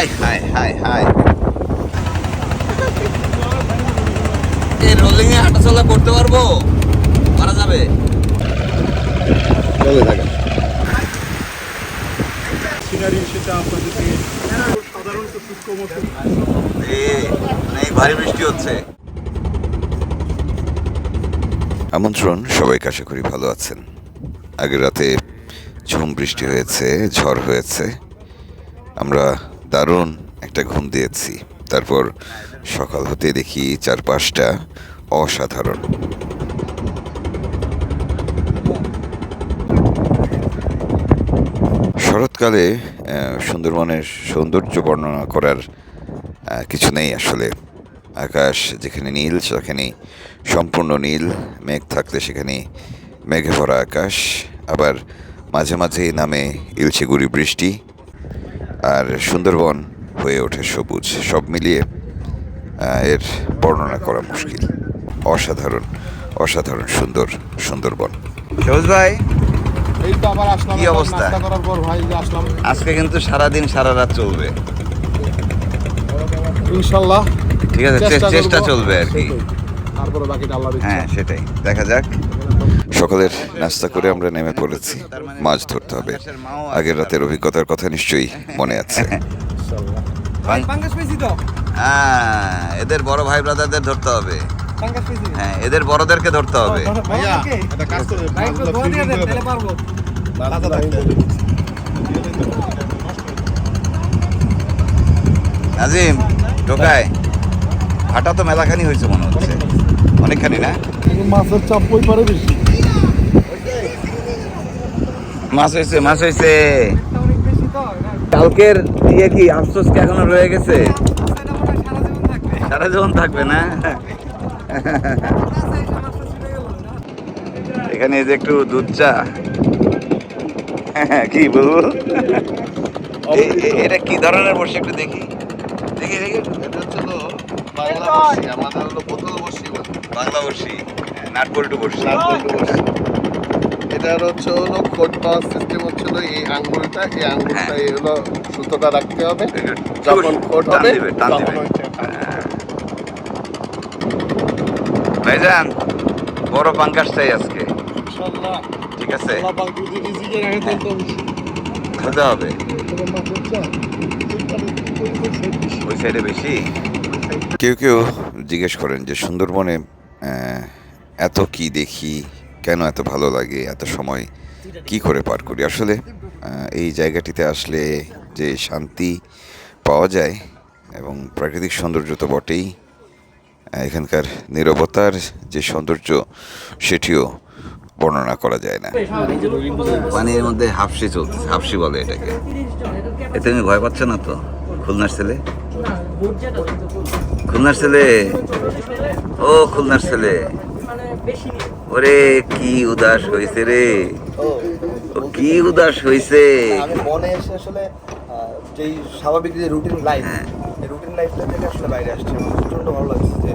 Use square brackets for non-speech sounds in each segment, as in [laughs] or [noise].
High হাই হাই হাই এই রোলিং এ হাঁটাচলা করতে পারব? পারা যাবে? চলে থাকে অনেক ভারী বৃষ্টি হচ্ছে। আমন্ত্রণ সবাইকে আশা করি ভালো আছেন। আগের রাতে ঝুম বৃষ্টি হয়েছে ঝড় হয়েছে। আমরা দারুণ একটা ঘুম দিয়েছি। তারপর সকাল হতে দেখি চারপাশটা অসাধারণ। শরৎকালে সুন্দরবনের সৌন্দর্য বর্ণনা করার কিছু নেই আসলে। আকাশ যেখানে নীল, সেখানে সম্পূর্ণ নীল। মেঘ থাকলে সেখানে মেঘে ভরা আকাশ। আবার মাঝে মাঝে নামে ইলচে গুড়ি বৃষ্টি। আর সুন্দরবন হয়ে ওঠে সবুজ। সব মিলিয়ে এর বর্ণনা করা মুশকিল। অসাধারণ অসাধারণ সুন্দর সুন্দরবন। সবুজ ভাই? এই তো আবার আসলাম কি অবস্থা? করার পর ভাই আসলাম। আজকে কিন্তু সারাদিন সারা রাত চলবে। ইনশাল্লাহ। ঠিক আছে চেষ্টা। চলবে আর কি। তারপরে বাকিটা আল্লাহর হ্যাঁ সেটাই। দেখা যাক। সকালের নাস্তা করে আমরা নেমে পড়েছি। মাছ ধরতে হবে। আগের রাতের অভিজ্ঞতার কথা নিশ্চয়ই মনে আছে। হ্যাঁ, এদের বড় ভাই ব্রাদারদের ধরতে হবে। হ্যাঁ এদের বড়দেরকে ধরতে হবে। নাজিম টোকায় ভাটা তো মেলাখানি হয়েছে মনে হচ্ছে। অনেকখানি না? মাছের চাপ ওই পারে বেশি। মাছ হয়েছে মাছ হয়েছে। কালকের দিয়ে কি আফসোস কি এখনও রয়ে গেছে? সারা জীবন থাকবে। সারা জীবন থাকবে না? এখানে এই যে একটু দুধ চা। [laughs] কি বলব? এটা কি ধরনের বসে একটু দেখি। দেখি দেখি। এটা হচ্ছে তো বাংলা বর্ষি আমাদের হলো বোতল বর্ষি বলে। বাংলা বসি নাটবল্টু বসি নারকেল বর্ষি। এটার হচ্ছে হলো খোট পাওয়ার সিস্টেম হচ্ছে হলো এই আঙ্গুলটা এই আঙ্গুলটা এই হলো সুতোটা রাখতে হবে। যখন খোট হবে তখন হচ্ছে ভাইজান বড় পাঙ্কাশ চাই আজকে। ঠিক আছে? হবে। ওই- সাইডে বেশি? কেউ কেউ জিজ্ঞেস করেন যে সুন্দরবনে এত কি দেখি? কেন এত ভালো লাগে? এত সময় কি করে পার করি? আসলে এই জায়গাটিতে আসলে যে শান্তি পাওয়া যায় এবং প্রাকৃতিক সৌন্দর্য তো বটেই এখানকার নিরবতার যে সৌন্দর্য, সেটিও বর্ণনা করা যায় না। পানির মধ্যে হাফসি চলতেছে, হাফসি বলে এটাকে। এতে তুমি ভয় পাচ্ছ না তো, খুলনার ছেলে? খুলনার ছেলে? ও, খুলনার ছেলে। ওরে কি উদাস হয়েছে রে। ও কি উদাস আমি মনে এসে আসলে যেই স্বাভাবিক যে রুটিন লাইফ রুটিন লাইফটা থেকে আসলে বাইরে আসছে। আমার প্রচণ্ড ভালো লাগছে যে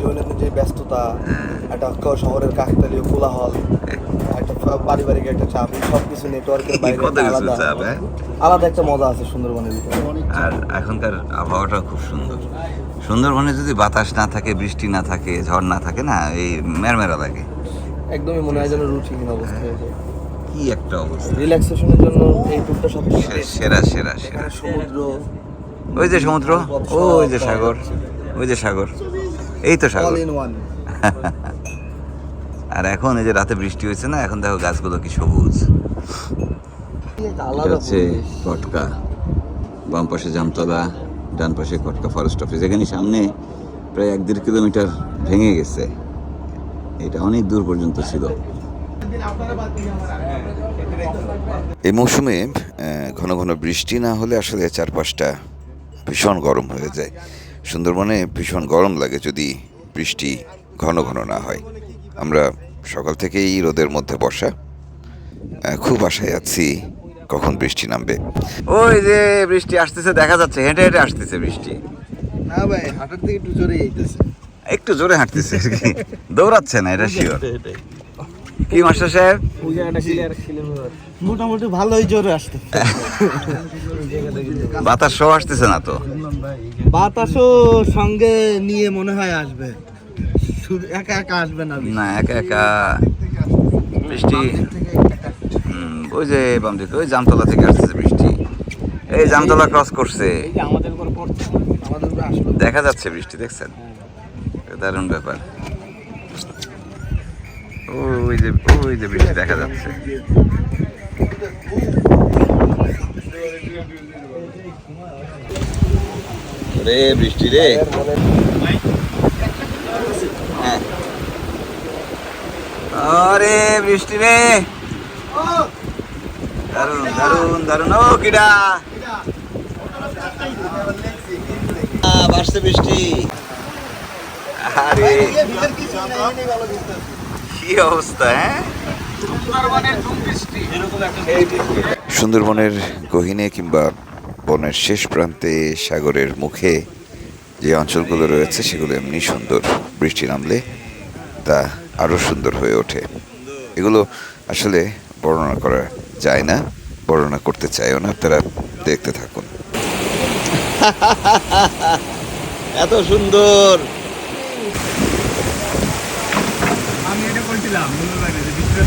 দৈনন্দিন যে ব্যস্ততা হ্যাঁ। একটা শহরের কাকতালীয় কোলাহল একটা পারিবারিক একটা চাপ সব কিছু নেটওয়ার্কের বাইরে আলাদা হ্যাঁ? আলাদা একটা মজা আছে সুন্দরবনের ভিতরে। আর এখনকার আবহাওয়াটা খুব সুন্দর। সুন্দরবনে যদি বাতাস না থাকে বৃষ্টি না থাকে ঝড় না থাকে না এই মেরমেরা লাগে। একদমই মনে হয় যেন রুটিন অবস্থা হয়ে যায়। কি একটা অবস্থা। রিল্যাক্সেশনের জন্য এই টুরটা সব সেরা সেরা সেরা। সমুদ্র ওই যে সমুদ্র? ওই যে সাগর। ওই যে সাগর। এই তো সাগর। [laughs] আর এখন এই যে রাতে বৃষ্টি হয়েছে না এখন দেখো গাছগুলো কি সবুজ। হচ্ছে। বাম পাশে জামতলা। ডান পাশে কটকা ফরেস্ট অফিস এখানে সামনে প্রায় এক দেড় কিলোমিটার ভেঙে গেছে। এটা অনেক দূর পর্যন্ত ছিল। এই মৌসুমে ঘন ঘন বৃষ্টি না হলে আসলে চারপাশটা ভীষণ গরম হয়ে যায়। সুন্দরবনে ভীষণ গরম লাগে যদি বৃষ্টি ঘন ঘন না হয়। আমরা সকাল থেকেই রোদের মধ্যে বসা খুব আশায় আছি কখন বৃষ্টি নামবে? ওই যে বৃষ্টি আসতেছে দেখা যাচ্ছে হেঁটে হেঁটে আসতেছে বৃষ্টি। না ভাই হাটের থেকে একটু জোরে এইতেছে একটু জোরে হাঁটতেছে আর কি দৌড়াচ্ছে না এটা শিওর কি মাস্টার সাহেব? মোটামুটি ভালোই জোরে আসতে বাতাস সহ আসতেছে না তো? বাতাসও সঙ্গে নিয়ে মনে হয় আসবে। শুধু একা একা আসবে না না একা একা। বৃষ্টি ওই যে বাম দিকে ওই জামতলা থেকে আসছে বৃষ্টি। এই জামতলা ক্রস করছে। দেখা যাচ্ছে বৃষ্টি দেখছেন? দারুণ ব্যাপার। ওই যে ওই যে বৃষ্টি দেখা যাচ্ছে। রে বৃষ্টি রে। হ্যাঁ। আরে বৃষ্টি রে। দারুণ দারুণ দারুণ। ও, কিডা। বৃষ্টি। আরে। কি অবস্থা হ্যাঁ? সুন্দরবনের গহিনে কিংবা বনের শেষ প্রান্তে সাগরের মুখে যে অঞ্চলগুলো রয়েছে, সেগুলো এমনি সুন্দর। বৃষ্টি নামলে তা আরও সুন্দর হয়ে ওঠে। এগুলো আসলে বর্ণনা করা যায় না বর্ণনা করতে চাইও না আপনারা দেখতে থাকুন। [laughs] এত সুন্দর। আমি এটা বলছিলাম মনে লাগে যে ভিতরে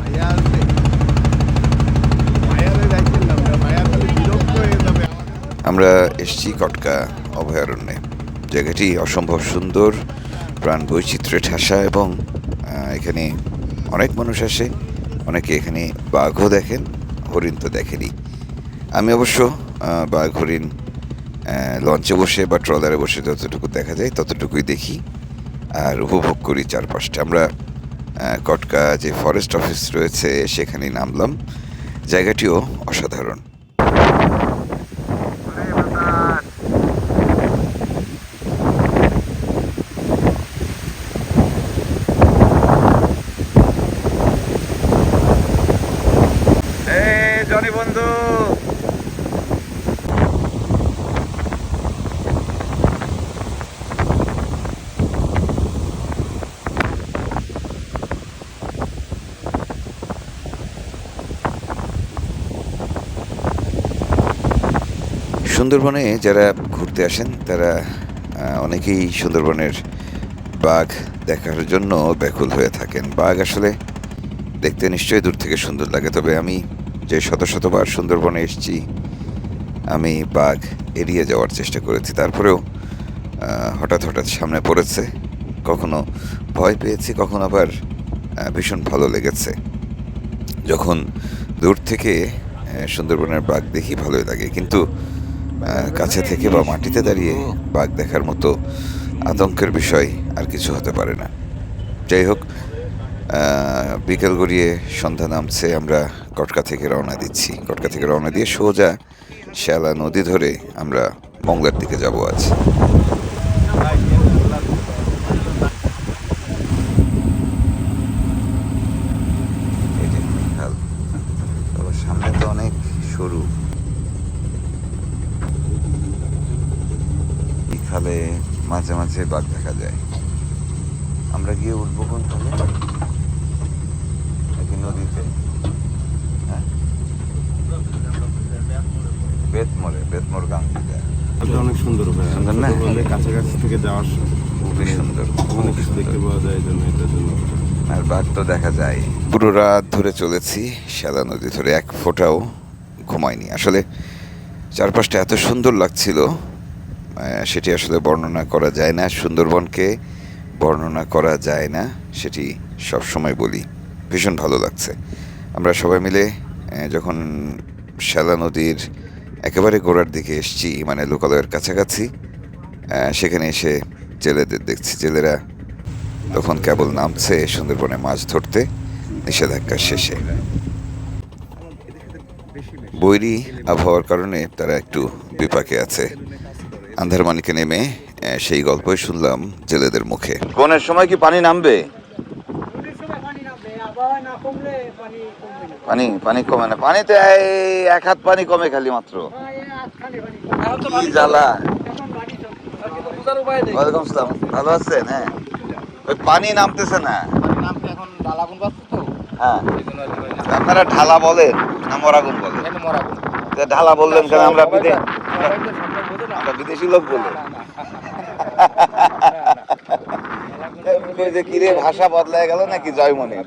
ভাইয়া আসবে ভাইয়ারে দেখেন না ভাইয়া তাহলে বিরক্ত হয়ে যাবে আমরা এসছি কটকা অভয়ারণ্যে। জায়গাটি অসম্ভব সুন্দর, প্রাণ বৈচিত্র্যে ঠাসা এবং এখানে অনেক মানুষ আসে, অনেকে এখানে বাঘও দেখেন, হরিণ তো দেখেনি। আমি অবশ্য বাঘ, হরিণ লঞ্চে বসে বা ট্রলারে বসে যতটুকু দেখা যায় ততটুকুই দেখি আর উপভোগ করি চারপাশটা। আমরা কটকা যে ফরেস্ট অফিস রয়েছে সেখানে নামলাম। জায়গাটিও অসাধারণ জনি বন্ধু সুন্দরবনে যারা ঘুরতে আসেন, তারা অনেকেই সুন্দরবনের বাঘ দেখার জন্য ব্যাকুল হয়ে থাকেন। বাঘ আসলে দেখতে নিশ্চয়ই দূর থেকে সুন্দর লাগে, তবে আমি যে শত শতবার সুন্দরবনে এসেছি, আমি বাঘ এড়িয়ে যাওয়ার চেষ্টা করেছি। তারপরেও হঠাৎ হঠাৎ সামনে পড়েছে, কখনো ভয় পেয়েছি, কখনো আবার ভীষণ ভালো লেগেছে। যখন দূর থেকে সুন্দরবনের বাঘ দেখি, ভালোই লাগে। কিন্তু কাছে থেকে বা মাটিতে দাঁড়িয়ে বাঘ দেখার মতো আতঙ্কের বিষয় আর কিছু হতে পারে না। যাই হোক বিকেল গড়িয়ে সন্ধ্যা নামছে, আমরা কটকা থেকে রওনা দিচ্ছি। কটকা থেকে রওনা দিয়ে সোজা শ্যালা নদী ধরে আমরা মংলার দিকে যাব আজ এই যে খাল। তবে সামনে তো অনেক সরু এই খালে মাঝে মাঝে বাঘ দেখা যায়। আমরা গিয়ে উঠবো কোন খালে নাকি নদীতে? হ্যাঁ? বেতমোড়ে বেতমোড় গাং যায় অনেক সুন্দর সুন্দর না? কাছাকাছি থেকে যাওয়ার খুবই সুন্দর অনেক কিছু দেখতে পাওয়া যায় জন্য এটার জন্য। আর বাঘ তো দেখা যায়। পুরো রাত ধরে চলেছি শ্যালা নদী ধরে এক ফোঁটাও ঘুমায়নি। আসলে চারপাশটা এত সুন্দর লাগছিল সেটি আসলে বর্ণনা করা যায় না। সুন্দরবনকে বর্ণনা করা যায় না, সেটি সব সময় বলি। ভীষণ ভালো লাগছে। আমরা সবাই মিলে যখন শ্যালা নদীর একেবারে গোড়ার দিকে এসছি মানে লোকালয়ের কাছাকাছি সেখানে এসে জেলেদের দেখছি। জেলেরা তখন কেবল নামছে সুন্দরবনে মাছ ধরতে, নিষেধাজ্ঞা শেষে। বৈরী আবহাওয়ার কারণে তারা একটু বিপাকে আছে। আন্ধারমানিকে নেমে সেই গল্পই শুনলাম জেলেদের মুখে। কোনের সময় কি পানি নামবে? পানি পানি কমে না। পানিতে এই এক হাত পানি কমে খালি মাত্র। কি জ্বালা। ওয়ালাইকুম আসসালাম ভালো আছেন? হ্যাঁ। ওই পানি নামতেছে না। এখন তো হ্যাঁ। আপনারা ঢালা বলেন না মরাগুন বলেন? ঢালা বললেন কেন? আমরা বিদেশি লোক বলে। যে কিরে ভাষা বদলায় গেল নাকি জয়মনে?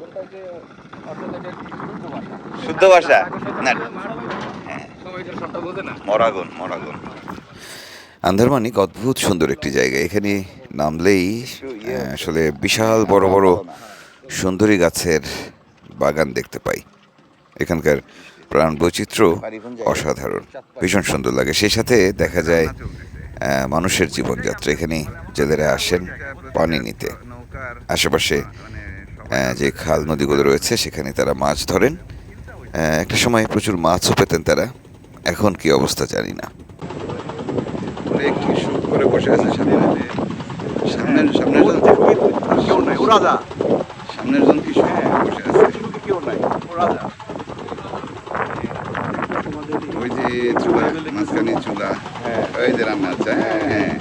শুদ্ধ ভাষা? না। মরাগুন মরাগুন। আন্দারমানিক অদ্ভুত সুন্দর একটি জায়গা। এখানে নামলেই আসলে বিশাল বড় বড় সুন্দরী গাছের বাগান দেখতে পাই। এখানকার প্রাণ বৈচিত্র্য অসাধারণ। ভীষণ সুন্দর লাগে। সেই সাথে দেখা যায় মানুষের জীবনযাত্রা। এখানে জেলেরা আসেন পানি নিতে। আশেপাশে যে খাল নদীগুলো রয়েছে সেখানে তারা মাছ ধরেন। একটা সময় প্রচুর মাছও পেতেন তারা। এখন কি অবস্থা জানি না। করে বসে আছে সামনে সামনের কেউ নাই। জন কি বসে আছে। কেউ নাই। ওরা যা ওই যে চুলা মাঝখানে চুলা ওই যে রান্না হচ্ছে হ্যাঁ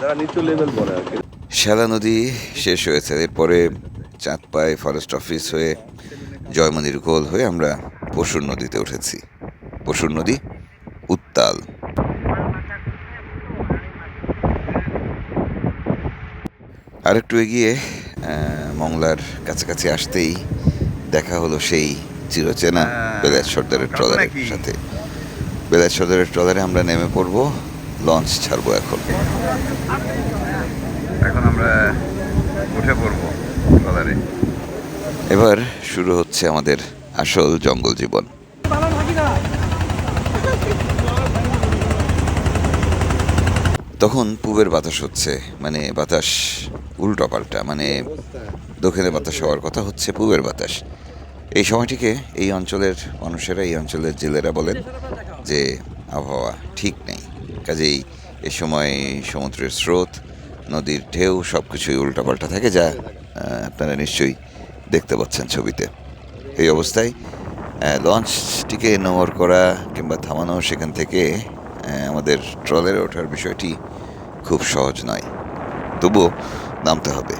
যারা নিচু লেভেল বলে আর কি। শ্যালা নদী শেষ হয়েছে এরপরে চাঁদপাই ফরেস্ট অফিস হয়ে জয়মনির গোল হয়ে আমরা পশুর নদীতে উঠেছি। পশুর নদী উত্তাল। আরেকটু এগিয়ে মংলার কাছাকাছি আসতেই দেখা হলো সেই চিরচেনা বেলায়েত সর্দারের ট্রলারের সাথে। বেলায়েত সর্দারের ট্রলারে আমরা নেমে পড়ব লঞ্চ ছাড়বো এখন। এখন আমরা উঠে পড়ব ট্রলারে। এবার শুরু হচ্ছে আমাদের আসল জঙ্গল জীবন। তখন পূবের বাতাস হচ্ছে মানে বাতাস উল্টো পাল্টা মানে দক্ষিণে বাতাস হওয়ার কথা হচ্ছে পূবের বাতাস। এই সময়টিকে এই অঞ্চলের মানুষেরা, এই অঞ্চলের জেলেরা বলেন যে আবহাওয়া ঠিক নেই। কাজেই এ সময় সমুদ্রের স্রোত, নদীর ঢেউ সব কিছুই উল্টাপাল্টা থাকে যা আপনারা নিশ্চয়ই দেখতে পাচ্ছেন ছবিতে। এই অবস্থায় লঞ্চটিকে নোংর করা কিংবা থামানো সেখান থেকে আমাদের ট্রলারে ওঠার বিষয়টি খুব সহজ নয়। তবুও নামতে হবে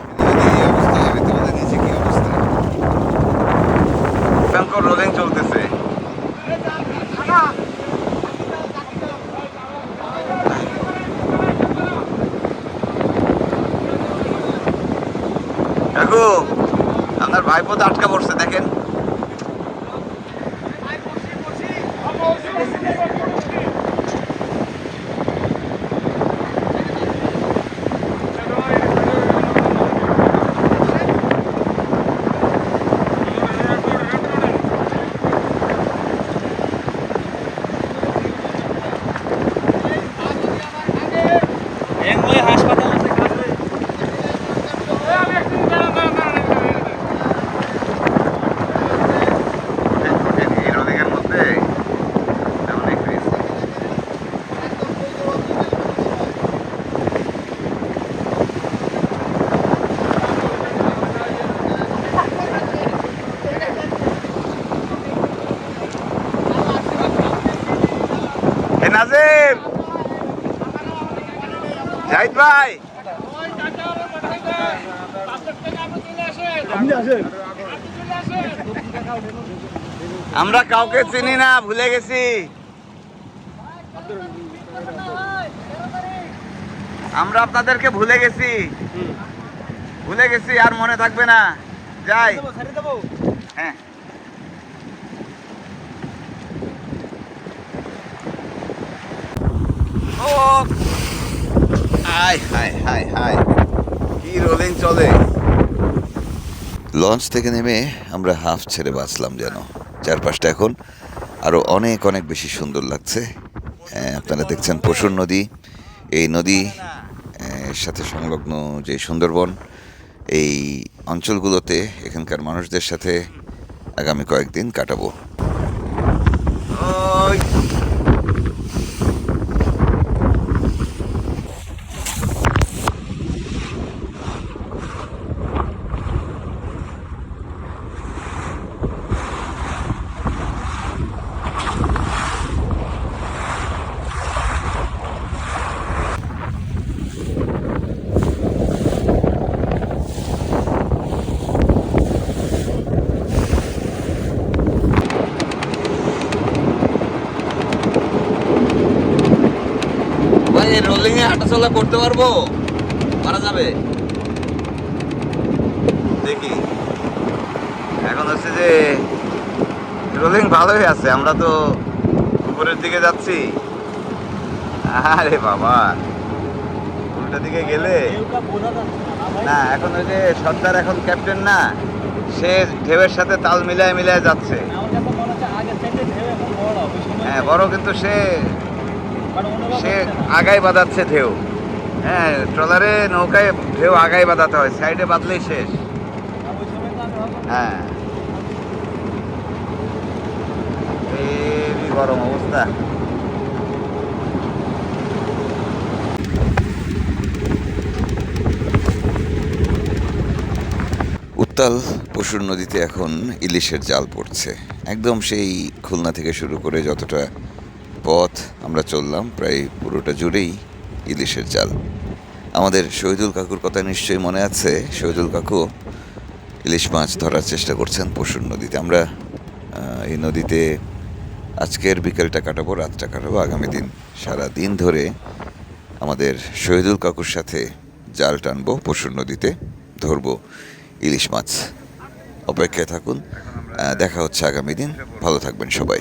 রোলিং চলতেছে কাকু আপনার ভাইপো তো আটকা পড়ছে দেখেন এই রোলিংয়ের মধ্যে অনেক রিস্ক এ নাজিম। জাহিদ ভাই। আমরা কাউকে চিনি না ভুলে গেছি। আমরা আপনাদেরকে ভুলে গেছি। ভুলে গেছি আর মনে থাকবে না। যাই। হ্যাঁ। ও হাই হাই হাই হাই। কি রোলিং চলে? লঞ্চ থেকে নেমে আমরা হাফ ছেড়ে বাঁচলাম যেন। চারপাশটা এখন আরও অনেক অনেক বেশি সুন্দর লাগছে। আপনারা দেখছেন পশুর নদী। এই নদী সাথে সংলগ্ন যে সুন্দরবন এই অঞ্চলগুলোতে এখানকার মানুষদের সাথে আগামী কয়েকদিন কাটাবো। চলা করতে পারব? মারা যাবে। দেখি। এখন হচ্ছে যে রোলিং ভালোই আছে আমরা তো উপরের দিকে যাচ্ছি। আরে বাবা। উল্টা দিকে গেলে? না এখন ওই যে সর্দার এখন ক্যাপ্টেন না সে ঢেউয়ের সাথে তাল মিলায় মিলায় যাচ্ছে। হ্যাঁ বড় কিন্তু সে সে আগায় বাঁধাচ্ছে ঢেউ। হ্যাঁ ট্রলারে নৌকায় ঢেউ আগায় বাঁধাতে হয়, সাইডে বাঁধলেই শেষ। হ্যাঁ। গরম অবস্থা। উত্তাল পশুর নদীতে এখন ইলিশের জাল পড়ছে। একদম সেই খুলনা থেকে শুরু করে যতটা পথ আমরা চললাম প্রায় পুরোটা জুড়েই ইলিশের জাল। আমাদের শহীদুল কাকুর কথা নিশ্চয়ই মনে আছে। শহীদুল কাকু ইলিশ মাছ ধরার চেষ্টা করছেন পশুর নদীতে। আমরা এই নদীতে আজকের বিকেলটা কাটাবো, রাতটা কাটাবো। আগামী দিন সারা দিন ধরে আমাদের শহীদুল কাকুর সাথে জাল টানবো, পশুর নদীতে ধরবো ইলিশ মাছ। অপেক্ষায় থাকুন দেখা হচ্ছে আগামী দিন। ভালো থাকবেন সবাই।